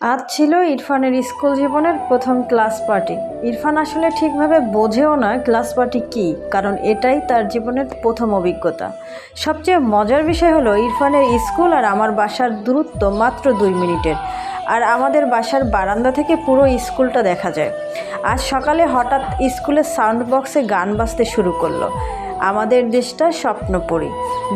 আজ ছিল ইরফানের স্কুল জীবনের প্রথম ক্লাস পার্টি। ইরফান আসলে ঠিকভাবে বোঝেও না ক্লাস পার্টি কী, কারণ এটাই তার জীবনের প্রথম অভিজ্ঞতা। সবচেয়ে মজার বিষয় হলো, ইরফানের স্কুল আর আমার বাসার দূরত্ব মাত্র দুই মিনিটের, আর আমাদের বাসার বারান্দা থেকে পুরো স্কুলটা দেখা যায়। আজ সকালে হঠাৎ স্কুলের সাউন্ড বক্সে গান বাজতে শুরু করল। আমাদের দেশটা স্বপ্নপুরী।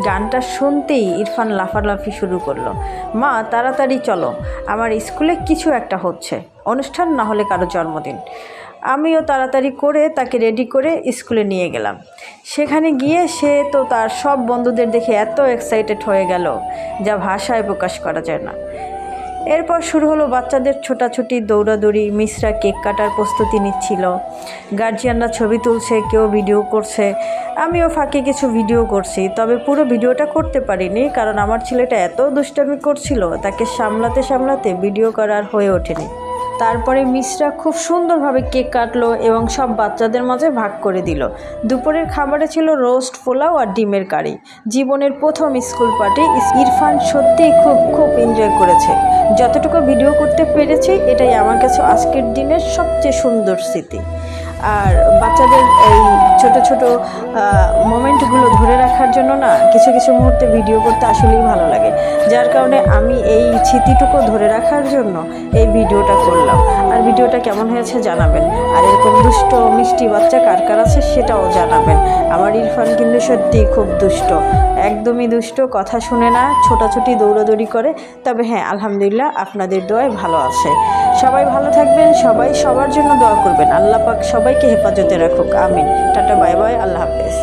গানটা শুনতেই ইরফান লাফালাফি শুরু করল। মা, তাড়াতাড়ি চলো। আমার স্কুলে কিছু একটা হচ্ছে। অনুষ্ঠান না হলে কারও জন্মদিন। আমিও তাড়াতাড়ি করে তাকে রেডি করে স্কুলে নিয়ে গেলাম। সেখানে গিয়ে সে তো তার সব বন্ধুদের দেখে এত এক্সাইটেড হয়ে গেল। যা ভাষায় প্রকাশ করা যায় না। এরপর শুরু হলো বাচ্চাদের ছোটাছুটি, দৌড়াদৌড়ি, মিশ্রা কেক কাটার প্রস্তুতি নিচ্ছিল। গার্জিয়ানরা ছবি তুলছে, কেউ ভিডিও করছে। আমিও ফাঁকে কিছু ভিডিও করছি, তবে পুরো ভিডিওটা করতে পারিনি কারণ আমার ছেলেটা এত দুষ্টামি করছিল, তাকে সামলাতে সামলাতে ভিডিও করার হয়ে ওঠেনি। তারপরে মিসরা খুব সুন্দরভাবে কেক কাটলো এবং সব বাচ্চাদের মাঝে ভাগ করে দিল। দুপুরের খাবারে ছিল রোস্ট, পোলাও আর ডিমের কারি। জীবনের প্রথম স্কুল পার্টি ইরফান সত্যিই খুব খুব এনজয় করেছে। যতটুকু ভিডিও করতে পেরেছি, এটাই আমার কাছে আজকের দিনের সবচেয়ে সুন্দর স্মৃতি। আর বাচ্চাদের এই ছোট ছোট মোমেন্টগুলো ধরে রাখার জন্য না কিছু কিছু মুহূর্তে ভিডিও করতে আসলেই ভালো লাগে। যার কারণে আমি এই স্মৃতিটুকু ধরে রাখার জন্য এই ভিডিওটা করলাম। আর ভিডিওটা কেমন হয়েছে জানাবেন। আর এরকম দুষ্ট, মিষ্টি বাচ্চা কার কার আছে সেটাও জানাবেন। আমার ইরফান কিন্তু সত্যি খুব দুষ্ট। একদমই দুষ্ট, কথা শুনে না, ছোটাছুটি, দৌড়াদৌড়ি করে। তবে হ্যাঁ আলহামদুলিল্লাহ আপনাদের দোয়ায় ভালো আছে। সবাই ভালো থাকবেন, সবাই সবার জন্য দোয়া করবেন। আল্লাহ পাক সবাইকে হেফাজতে রাখুক, আমিন। টাটা, বাই বাই, আল্লাহ হাফেজ।